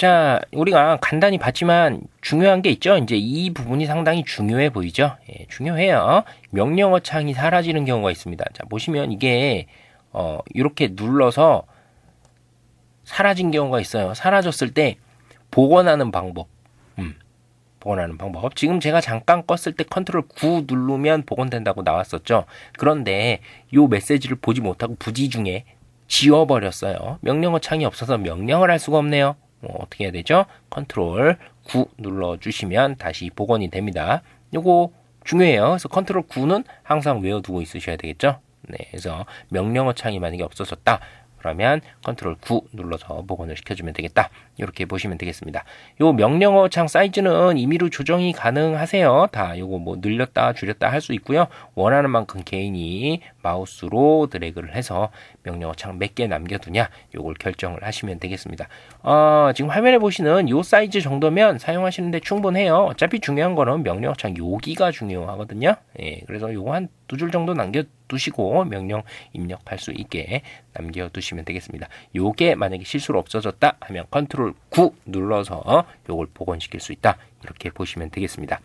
자, 우리가 간단히 봤지만 중요한 게 있죠. 이제 이 부분이 상당히 중요해 보이죠. 예, 중요해요. 명령어 창이 사라지는 경우가 있습니다. 자, 보시면 이게 어, 이렇게 눌러서 사라진 경우가 있어요. 사라졌을 때 복원하는 방법. 음. 복원하는 방법. 지금 제가 잠깐 껐을 때 컨트롤 9 누르면 복원된다고 나왔었죠. 그런데 요 메시지를 보지 못하고 부지 중에 지워버렸어요. 명령어 창이 없어서 명령을 할 수가 없네요. 뭐 어떻게 해야 되죠? 컨트롤 9 눌러주시면 다시 복원이 됩니다. 요거 중요해요. 그래서 컨트롤 9는 항상 외워두고 있으셔야 되겠죠? 네, 그래서 명령어 창이 만약에 없어졌다. 그러면 컨트롤 9 눌러서 복원을 시켜주면 되겠다. 이렇게 보시면 되겠습니다. 요 명령어 창 사이즈는 임의로 조정이 가능하세요. 다 요거 뭐 늘렸다 줄였다 할 수 있고요. 원하는 만큼 개인이 마우스로 드래그를 해서 명령어 창 몇 개 남겨두냐 요걸 결정을 하시면 되겠습니다. 어, 지금 화면에 보시는 요 사이즈 정도면 사용하시는데 충분해요. 어차피 중요한 거는 명령어 창 여기가 중요하거든요. 예, 그래서 요거 한 두 줄 정도 남겨 두시고 명령 입력할 수 있게 남겨두시면 되겠습니다. 요게 만약에 실수로 없어졌다 하면 컨트롤 9 눌러서 요걸 복원시킬 수 있다. 이렇게 보시면 되겠습니다.